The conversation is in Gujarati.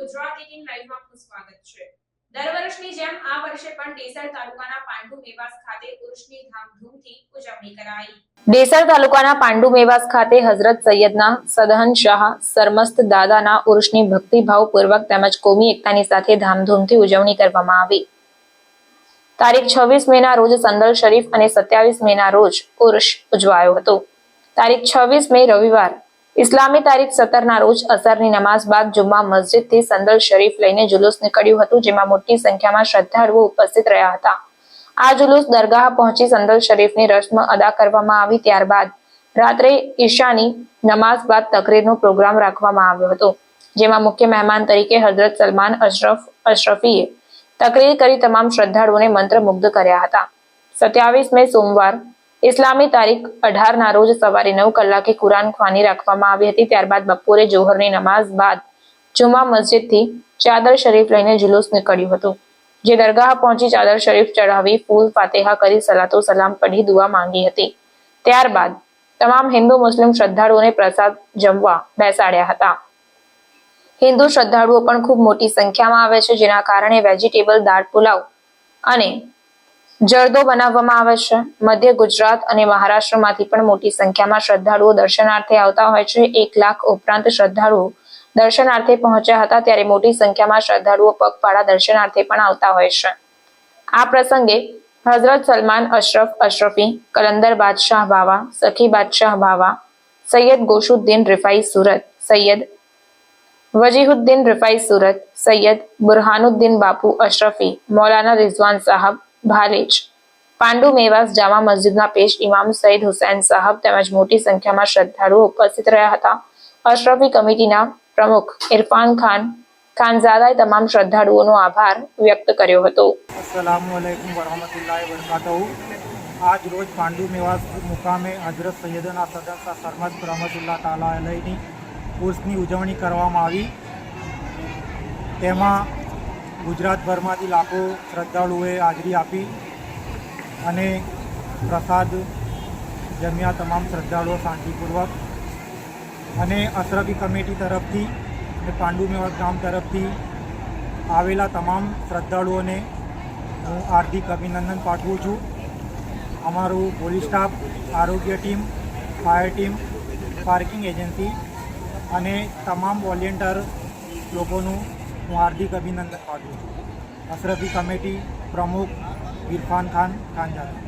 ગુજરાત એટીન લાઈવમાં સ્વાગત છે. દર વર્ષની જેમ આ વર્ષે પણ દેસર તાલુકાના પાંડુ મેવાસ ખાતે ઉર્ષની ધામધૂમથી ઉજવણી કરાઈ. દેસર તાલુકાના પાંડુ મેવાસ ખાતે હઝરત સૈયદના સદહન શાહ, સરમસ્ત દાદાના ઉર્ષની ભક્તિભાવપૂર્વક તેમજ કોમી એકતાની સાથે ધામધૂમથી ઉજવણી કરવામાં આવી. તારીખ છવ્વીસ મેના રોજ સંદલ શરીફ અને સત્યાવીસ મેના રોજ ઉર્ષ ઉજવાયો હતો. તારીખ છવ્વીસ મે રવિવાર ઇસ્લામી તારીખ સત્તરના રોજ અસરની નમાઝ બાદ જુમ્મા મસ્જિદથી સંદલ શરીફ લઈને જુલુસ નીકળ્યું હતું, જેમાં મોટી સંખ્યામાં શ્રદ્ધાળુઓ ઉપસ્થિત રહ્યા હતા. આ જુલુસ દરગાહ પહોંચી સંદલ શરીફની રસ્મ અદા કરવામાં આવી ત્યારબાદ રાત્રે ઈશાની નમાઝ બાદ તકરીરનો પ્રોગ્રામ રાખવામાં આવ્યો હતો, જેમાં મુખ્ય મહેમાન તરીકે હઝરત સલમાન અશરફ અશરફીએ તકરીર કરી તમામ શ્રદ્ધાળુઓને મંત્રમુગ્ધ કર્યા હતા. સત્યાવીસ મે સોમવાર ઇસ્લામી તારીખ અઢારના રોજ સવારે નવ કલાકે કુરાન ખ્વાની રાખવામાં આવી હતી. ત્યારબાદ બપોરે જોહરની નમાઝ બાદ જુમા મસ્જિદથી ચાદર શરીફ લઈને જુલુસ નીકળ્યું હતું. જે દરગાહ પહોંચી ચાદર શરીફ ચઢાવી ફૂલ ફાતેહા કરી સલાતો સલામ પઢી દુઆ માંગી હતી. ત્યારબાદ તમામ હિન્દુ મુસ્લિમ શ્રદ્ધાળુઓને પ્રસાદ જમવા બેસાડ્યા હતા. હિન્દુ શ્રદ્ધાળુઓ પણ ખૂબ મોટી સંખ્યામાં આવે છે, જેના કારણે વેજીટેબલ, દાળ, પુલાવ અને જરદો બનાવવામાં આવે છે. મધ્ય ગુજરાત અને મહારાષ્ટ્રમાંથી પણ મોટી સંખ્યામાં શ્રદ્ધાળુઓ દર્શનાર્થે આવતા હોય છે. એક લાખ ઉપરાંત શ્રદ્ધાળુઓ દર્શનાર્થે પહોંચ્યા હતા ત્યારે મોટી સંખ્યામાં શ્રદ્ધાળુઓ પગપાળા દર્શનાર્થે પણ આવતા હોય છે. આ પ્રસંગે હઝરત સલમાન અશરફ અશરફી, કલંદર બાદશાહ બાવા, સખી બાદશાહ બાવા, સૈયદ ગોશુદ્દીન રિફાઈ સુરત, સૈયદ વજીહુદ્દીન રિફાઈ સુરત, સૈયદ બુરહાનુદ્દીન બાપુ અશરફી, મૌલાના રિઝવાન સાહબ ભાલેજ પાંડુ મેવાસ જામા મસ્જિદના પેશ ઇમામ સઈદ હુસૈન સાહબ તેમજ મોટી સંખ્યામાં શ્રદ્ધાળુઓ ઉપસ્થિત રહ્યા હતા. અશરફી કમિટીના પ્રમુખ ઇરફાન ખાન, ખાનઝાદાએ તમામ શ્રદ્ધાળુઓનો આભાર વ્યક્ત કર્યો હતો. આજ રોજ પાંડુ મેવાસ મુકામે હજરત સૈયદના સદન સરમદ રહમતુલ્લા તાલા અલહીની ઉર્સની ઉજવણી કરવામાં આવી. તેમાં ગુજરાતભરમાંથી લાખો શ્રદ્ધાળુઓએ હાજરી આપી અને પ્રસાદ જમ્યા તમામ શ્રદ્ધાળુઓ શાંતિપૂર્વક. અને અશરફી કમિટી તરફથી અને પાંડુ ગામ તરફથી આવેલા તમામ શ્રદ્ધાળુઓને હું હાર્દિક અભિનંદન પાઠવું છું. અમારું પોલીસ સ્ટાફ, આરોગ્ય team, fire team, parking agency અને તમામ વોલેન્ટિયર લોકોનું હું હાર્દિક અભિનંદન પાઠવું છું. અશરફી કમિટી પ્રમુખ ઇરફાન ખાન ખાનજાદા.